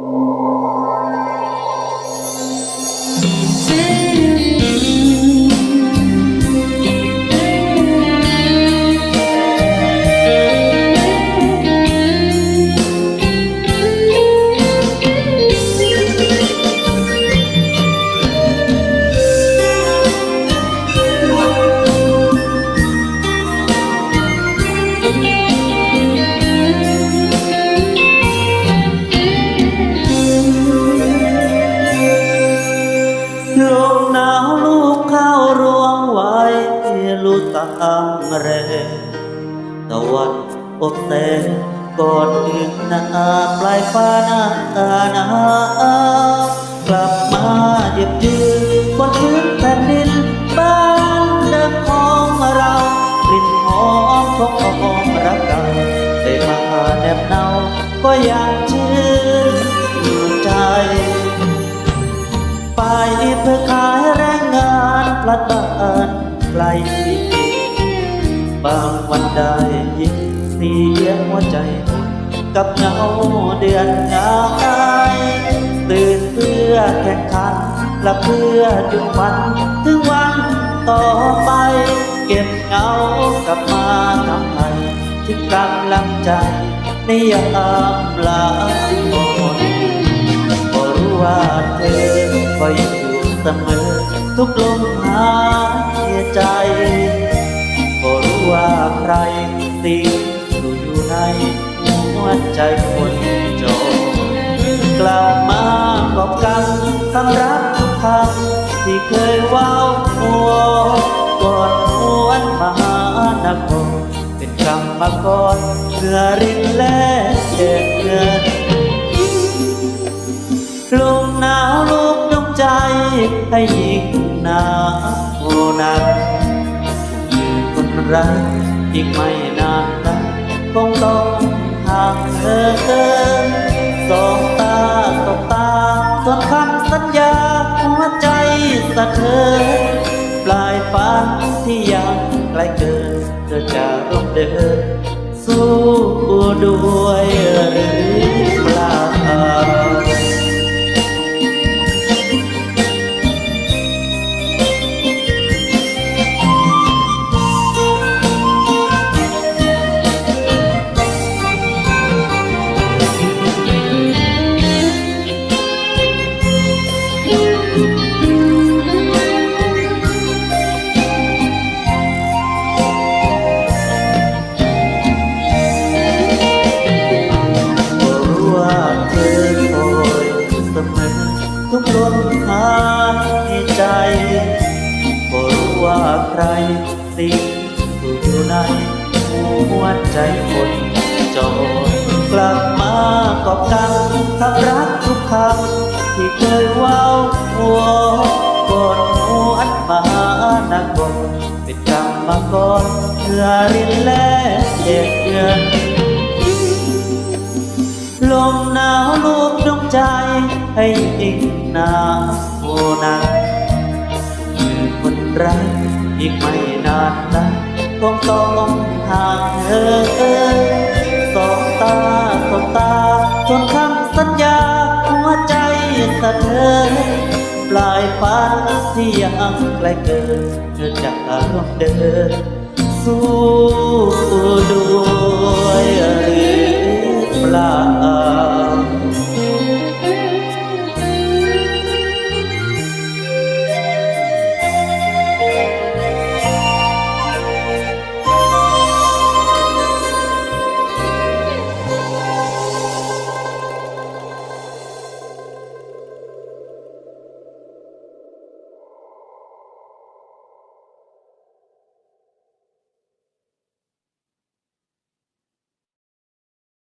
ล ลูกตามแรงตะวันอบแสงก่อนอื่นนาปลายฟ้าหน้าตาหนากลับมาเหยียบยืนบนพื้นแผ่นดินบ้านเดิมของเรากลิ่นหอมของหอมรักเก่าได้มาแนบเนาก็อยากชื่นใจ ไปเพื่อขา หัวใจหดกับเงาเดือนงายตื่นเพื่อแข่งขัน และเพื่อจุดฝันถึงวันต่อไป เก็บเงากลับมาทำไทยถึงกำลังใจในยามลาก่อนก็รู้ว่าเธอคอยอยู่เสมอ ทุกลมหายใจก็รู้ว่าใครสิ่ง หัวใจคนจนกลับมาบอกกันคำรักทุกคำที่เคยว้าวหัวกอนหวนมหานครเป็นคำมาก่อนเพื่อรินและเด็ดเงินลมหนาวลูกดวงใจให้ยิ่งหนาวหนักคือคนรักอีกไม่นานนะ คงต้องห่างเธอเกินสองตาสบตาส่วนคำสัญญาหัวใจสะเทือนปลายฟันที่ยังไกลเกินเธอจะร่วมเดิน สู้ด้วยหรือ ใคร สิ่งอยู่ในหัวใจคนจนกลับมากอบกันคำรักทุกคำที่เคยว้าวหัวกอนหวนมานางบนเป็นกรรมมาก่อนเพื่อรินและเด็ดเดือนลมหนาวลูบดวงใจ ให้อีกหนาโอนักคือคนรัก อีกไม่นานนะคงต้องห่างเธอสองตาสบตาจนคำสัญญาหัวใจสะเทือนปลายฟานที่ยังไกลเกินเธอจะร่วมเดิน สู้